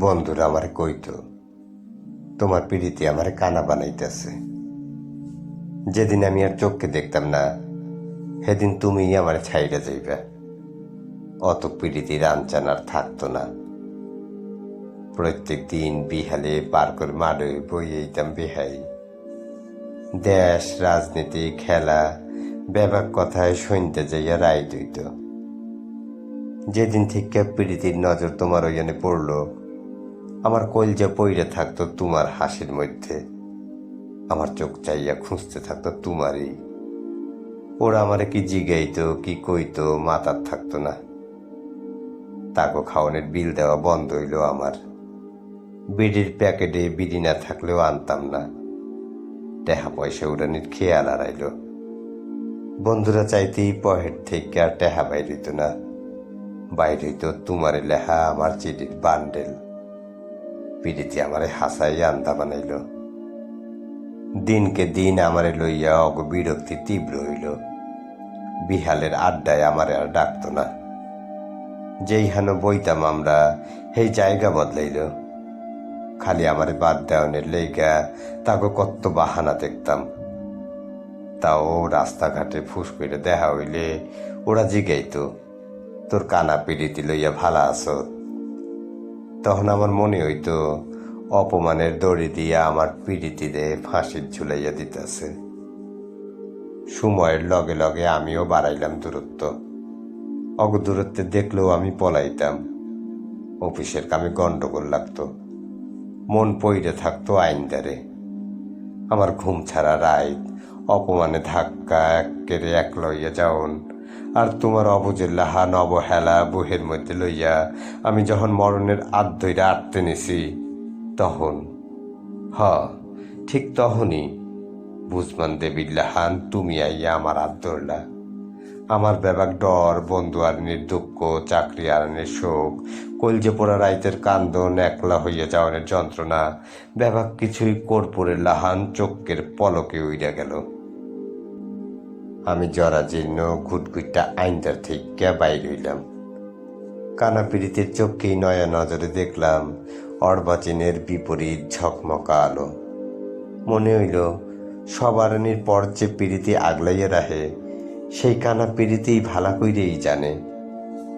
বন্ধুরা আমার কইতো তোমার পিড়িতে আমার কানা বানাইতেছে। যেদিন আমি আর চোখকে দেখতাম না, সেদিন তুমি আমার ছাইড়া যাইবা। অত পিড়িতি রানচান আর থাকতো না। প্রত্যেক দিন বিহালে পার করে মাডে বই এইতাম বিহাই। দেশ, রাজনীতি, খেলা, ব্যাপক কথায় শুনতে যাইয়া রায় দইত যেদিন থেকে পিড়িতির নজর তোমার ওইখানে পড়ল আমার কলজা পইরে থাকতো তোমার হাসির মধ্যে, আমার চোখ চাইয়া খুঁজতে থাকতো তোমারই। ওরা আমারে কি জিগাইতো, কি কইতো মাথার থাকতো না। তাকে খাওয়ানোর বিল দেওয়া বন্ধ হইল আমার। বিড়ির প্যাকেটে বিড়ি না থাকলেও আনতাম না। টেহা পয়সা উড়ানির খেয়াল আড়াইল বন্ধুরা চাইতেই পহেট থেকে আর টেহা বাইর না। বাইর হইতো তোমার লেহা আমার চিঠির বান্ডেল। পিড়িতে আমারে হাসাই আন্দা বানাইল। দিনকে দিন আমারে লইয়া অগ বিরক্তি তীব্র হইল। বিহালের আড্ডায় আমারে আর ডাকতো না। যেই হেন বইতাম আমরা, সেই জায়গা বদলাইল। খালি আমারে বাদ দেওয়ানের লেগা তাকে কত বাহানা দেখতাম। তাও রাস্তাঘাটে ফুস করে দেখা হইলে ওরা জিগাইতো, তোর কানা পিড়িতে লইয়া ভালা আছো? তখন আমার মনে হইতো, অপমানের দড়ি দিয়া আমার পিড়িতিতে ফাঁসির ঝুলাইয়া দিতেছে। সময়ের লগে লগে আমিও বাড়াইলাম দূরত্ব। অগ দূরত্বে দেখলেও আমি পলাইতাম। অফিসের কামে গন্ডগোল লাগতো। মন পইরে থাকতো আইনদারে। আমার ঘুম ছাড়া রায় অপমানে ধাক্কা এক কেড়ে এক লইয়া যাওন। আর তোমার অবুজের লাহা নবহেলা বুহের মধ্যে লইয়া আমি যখন মরণের আদ্ধইরা আটতে নিছি, তখন। হ, ঠিক তখনই বুঝমান লাহান তুমি আইয়া আমার ধরলা। আমার ব্যাপাক ডর, বন্ধু আরণের দুঃখ, চাকরি আরণের শোক কলজে পোড়া রাইতের কান্দন, একলা হইয়া যাওয়ানের যন্ত্রণা ব্যাপাক কিছুই কর্পূরের লাহান চোখের পলকে উইরা গেল। আমি জরাজীর্ণ ঘুটঘুটটা আইনদার থেকে বাইর হইলাম। কানা পীড়িতের চোখকেই নয়া নজরে দেখলাম, অর্বাচীনের বিপরীত ঝকমকা আলো। মনে হইল সবারণীর পর যে পীড়িতি আগলাইয়া রাহে, সেই কানা পিড়িতেই ভালা কইরেই জানে,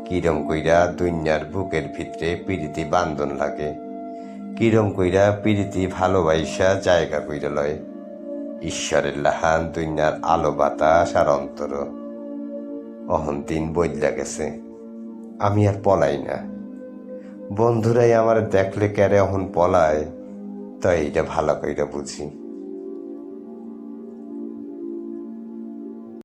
কিরম কইরা দুনিয়ার বুকের ভিতরে পীড়িতি বান্ধন লাগে, কিরম কইরা পীড়িতি ভালোবাসা জায়গা কইরা লয়। ঈশ্বরের লাহান দুনিয়ার আলো বাতাস আর অন্তর। অহন দিন বদলা গেছে। আমি আর পলাই না। বন্ধুরাই আমার দেখলে ক্যারে অহন পলায়, তাই এটা ভালো কইরা বুঝি।